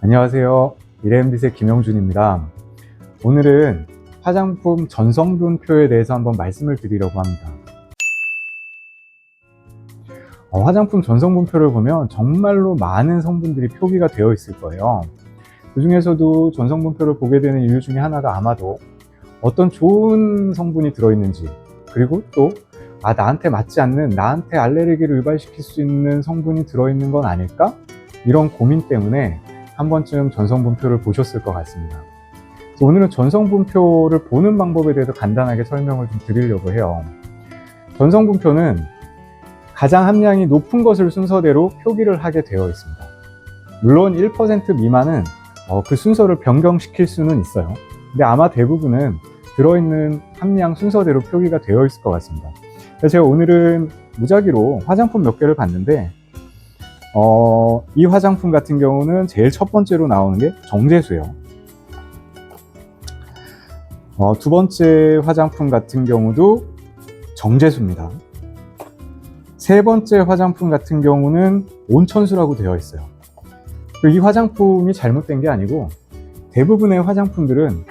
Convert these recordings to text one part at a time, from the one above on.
안녕하세요. 이레인빛의 김영준입니다. 오늘은 화장품 전성분표에 대해서 한번 말씀을 드리려고 합니다. 어, 화장품 전성분표를 보면 정말로 많은 성분들이 표기가 되어 있을 거예요. 그 중에서도 전성분표를 보게 되는 이유 중에 하나가 아마도 어떤 좋은 성분이 들어있는지, 그리고 또, 아, 나한테 맞지 않는, 나한테 알레르기를 유발시킬 수 있는 성분이 들어있는 건 아닐까? 이런 고민 때문에 한 번쯤 전성분표를 보셨을 것 같습니다. 오늘은 전성분표를 보는 방법에 대해서 간단하게 설명을 좀 드리려고 해요. 전성분표는 가장 함량이 높은 것을 순서대로 표기를 하게 되어 있습니다. 물론 1% 미만은 어, 그 순서를 변경시킬 수는 있어요. 근데 아마 대부분은 들어있는 함량 순서대로 표기가 되어 있을 것 같습니다. 제가 오늘은 무작위로 화장품 몇 개를 봤는데 어, 이 화장품 같은 경우는 제일 첫 번째로 나오는 게 정제수예요. 어, 두 번째 화장품 같은 경우도 정제수입니다. 세 번째 화장품 같은 경우는 온천수라고 되어 있어요. 이 화장품이 잘못된 게 아니고 대부분의 화장품들은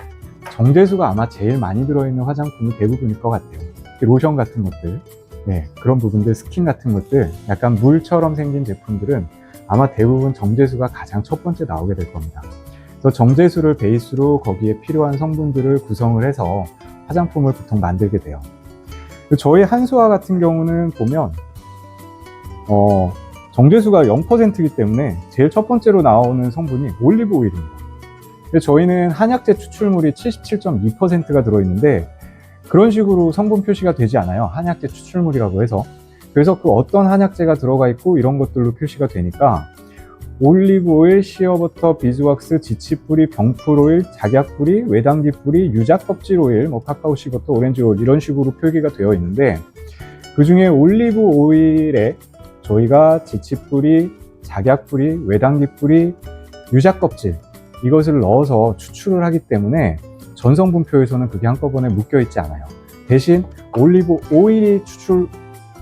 정제수가 아마 제일 많이 들어있는 화장품이 대부분일 것 같아요. 로션 같은 것들, 네, 그런 부분들, 스킨 같은 것들, 약간 물처럼 생긴 제품들은 아마 대부분 정제수가 가장 첫 번째 나오게 될 겁니다. 그래서 정제수를 베이스로 거기에 필요한 성분들을 구성을 해서 화장품을 보통 만들게 돼요. 저희 한수화 같은 경우는 보면, 어, 정제수가 0%이기 때문에 제일 첫 번째로 나오는 성분이 올리브 오일입니다. 저희는 한약재 추출물이 77.2%가 들어있는데 그런 식으로 성분 표시가 되지 않아요. 한약재 추출물이라고 해서. 그래서 그 어떤 한약재가 들어가 있고 이런 것들로 표시가 되니까 올리브 오일, 시어버터, 비즈왁스, 지치뿌리, 병풀 오일, 작약뿌리, 외당기 뿌리, 유자 껍질 오일, 뭐 카카오 시버터, 오렌지 오일 이런 식으로 표기가 되어 있는데 그 중에 올리브 오일에 저희가 지치뿌리, 작약뿌리, 외당기 뿌리, 유자 껍질 이것을 넣어서 추출을 하기 때문에 전성분표에서는 그게 한꺼번에 묶여 있지 않아요. 대신 올리브 오일이 추출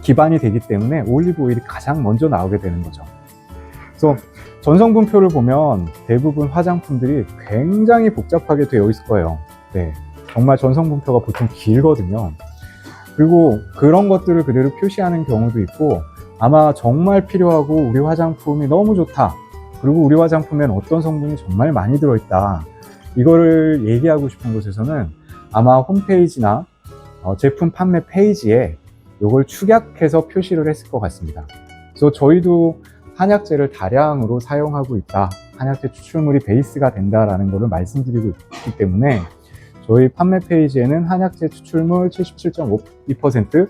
기반이 되기 때문에 올리브 오일이 가장 먼저 나오게 되는 거죠. 그래서 전성분표를 보면 대부분 화장품들이 굉장히 복잡하게 되어 있을 거예요. 네. 정말 전성분표가 보통 길거든요. 그리고 그런 것들을 그대로 표시하는 경우도 있고 아마 정말 필요하고 우리 화장품이 너무 좋다. 그리고 우리 화장품엔 어떤 성분이 정말 많이 들어있다. 이거를 얘기하고 싶은 곳에서는 아마 홈페이지나 어, 제품 판매 페이지에 이걸 축약해서 표시를 했을 것 같습니다. 그래서 저희도 한약재를 다량으로 사용하고 있다. 한약재 추출물이 베이스가 된다라는 것을 말씀드리고 있기 때문에 저희 판매 페이지에는 한약재 추출물 77.52%,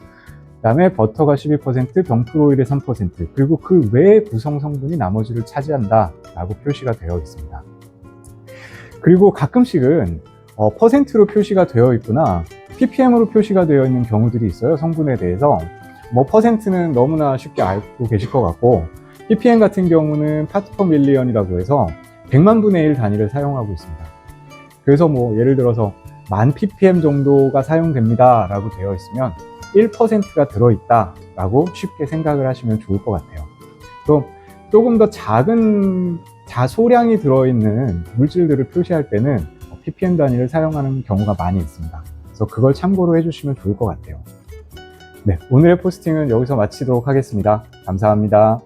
그다음에 버터가 12%, 병풀 오일이 3%, 그리고 그 외의 구성 성분이 나머지를 차지한다라고 표시가 되어 있습니다. 그리고 가끔씩은 어, 퍼센트로 표시가 되어 있거나 ppm으로 표시가 되어 있는 경우들이 있어요. 성분에 대해서. 뭐 퍼센트는 너무나 쉽게 알고 계실 것 같고 ppm 같은 경우는 파트 퍼 밀리언이라고 해서 100만 분의 1 단위를 사용하고 있습니다. 그래서 뭐 예를 들어서 만 ppm 정도가 사용됩니다 라고 되어 있으면 1%가 들어있다 라고 쉽게 생각을 하시면 좋을 것 같아요. 또 조금 더 작은 자소량이 들어있는 물질들을 표시할 때는 ppm 단위를 사용하는 경우가 많이 있습니다. 그래서 그걸 참고로 해주시면 좋을 것 같아요. 네, 오늘의 포스팅은 여기서 마치도록 하겠습니다. 감사합니다.